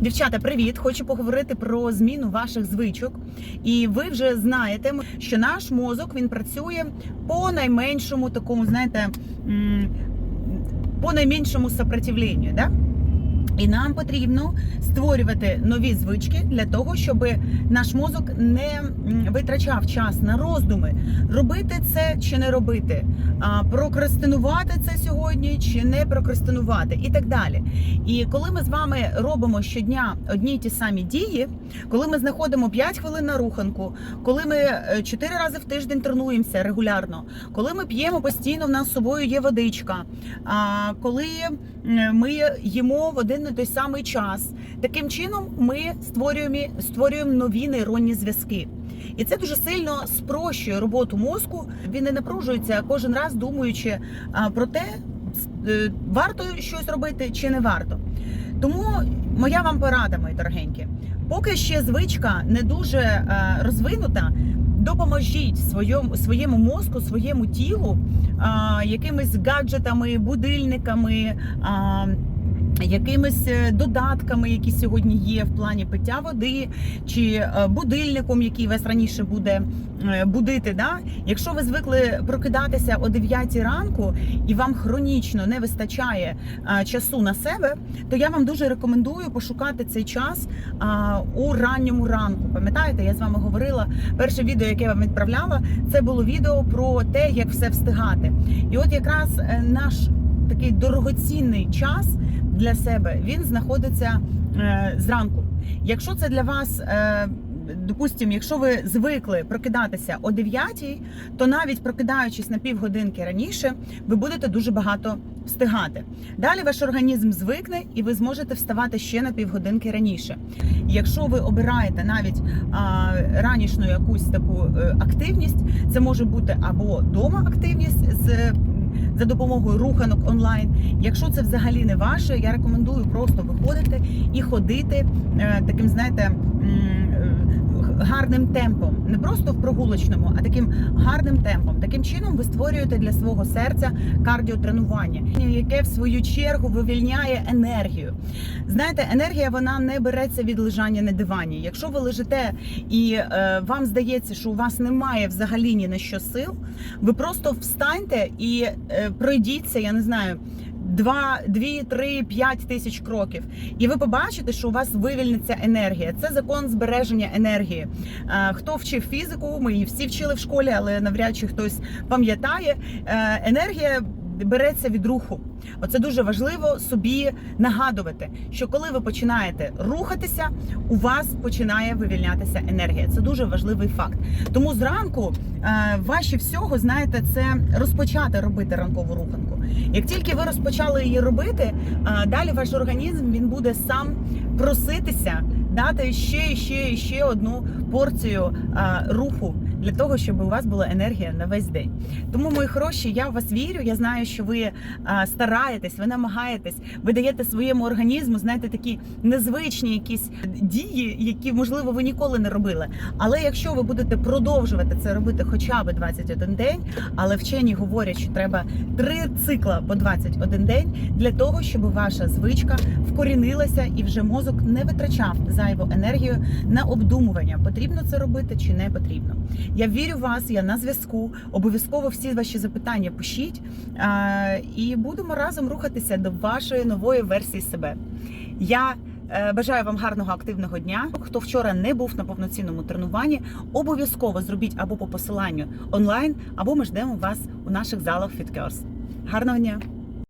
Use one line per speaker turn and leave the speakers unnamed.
Дівчата, привіт! Хочу поговорити про зміну ваших звичок. І ви вже знаєте, що наш мозок він працює по найменшому такому, знаєте, по найменшому сопротивленню. Да? І нам потрібно створювати нові звички для того, щоб наш мозок не витрачав час на роздуми, робити це чи не робити, прокрастинувати це сьогодні чи не прокрастинувати, і так далі. І коли ми з вами робимо щодня одні й ті самі дії, коли ми знаходимо 5 хвилин на руханку, коли ми 4 рази в тиждень тренуємося регулярно, коли ми п'ємо постійно, в нас з собою є водичка, коли ми їмо в один і той самий час, таким чином ми створюємо, створюємо нові нейронні зв'язки. І це дуже сильно спрощує роботу мозку. Він не напружується кожен раз, думаючи про те, е, варто щось робити чи не варто. Тому моя вам порада, мої дорогенькі, поки ще звичка не дуже е, розвинута, допоможіть своєму, своєму мозку, своєму тілу а, якимись гаджетами, будильниками. А, Якимись е, додатками, які сьогодні є в плані пиття води, чи е, будильником, який вас раніше буде е, будити. Да? Якщо ви звикли прокидатися о 9 ранку і вам хронічно не вистачає часу на себе, то я вам дуже рекомендую пошукати цей час у ранньому ранку. Пам'ятаєте, я з вами говорила перше відео, яке я вам відправляла, це було відео про те, як все встигати. І от якраз наш такий дорогоцінний час для себе він знаходиться е, зранку. Якщо це для вас. Е, Допустимо, якщо ви звикли прокидатися о 9, то навіть прокидаючись на півгодинки раніше, ви будете дуже багато встигати. Далі ваш організм звикне і ви зможете вставати ще на півгодинки раніше. Якщо ви обираєте навіть а, ранішню якусь таку е, активність, це може бути або дома активність з за допомогою руханок онлайн. Якщо це взагалі не ваше, я рекомендую просто виходити і ходити е, таким, знаєте. Гарним темпом, не просто в прогулочному, а таким гарним темпом. Таким чином ви створюєте для свого серця кардіотренування, яке в свою чергу вивільняє енергію. Знаєте, енергія вона не береться від лежання на дивані. Якщо ви лежите і е, вам здається, що у вас немає взагалі ні на що сил, ви просто встаньте і е, пройдіться, я не знаю. Два, дві, три, п'ять тисяч кроків, і ви побачите, що у вас вивільниться енергія. Це закон збереження енергії. Е, Хто вчив фізику? Ми її всі вчили в школі, але навряд чи хтось пам'ятає. Е, Енергія береться від руху. Оце дуже важливо собі нагадувати, що коли ви починаєте рухатися, у вас починає вивільнятися енергія. Це дуже важливий факт. Тому зранку е, важче всього, знаєте, це розпочати робити ранкову руханку. Як тільки ви розпочали її робити, е, далі ваш організм він буде сам проситися дати ще ще ще одну порцію е, руху для того, щоб у вас була енергія на весь день. Тому, мої хороші, я в вас вірю. Я знаю, що ви е, стараєтесь, ви намагаєтесь, ви даєте своєму організму, знаєте, такі незвичні якісь дії, які можливо ви ніколи не робили. Але якщо ви будете продовжувати це робити хоча б 21 день, але вчені говорять, що треба три цикла по 21 день для того, щоб ваша звичка вкорінилася і вже мозок не витрачав зайву енергію на обдумування, потрібно це робити чи не потрібно. Я вірю в вас, я на зв'язку. Обов'язково всі ваші запитання пишіть і будемо разом рухатися до вашої нової версії себе. Я е, бажаю вам гарного активного дня. Хто вчора не був на повноцінному тренуванні, обов'язково зробіть або по посиланню онлайн, або ми ждемо вас у наших залах FitCurs. Гарного дня!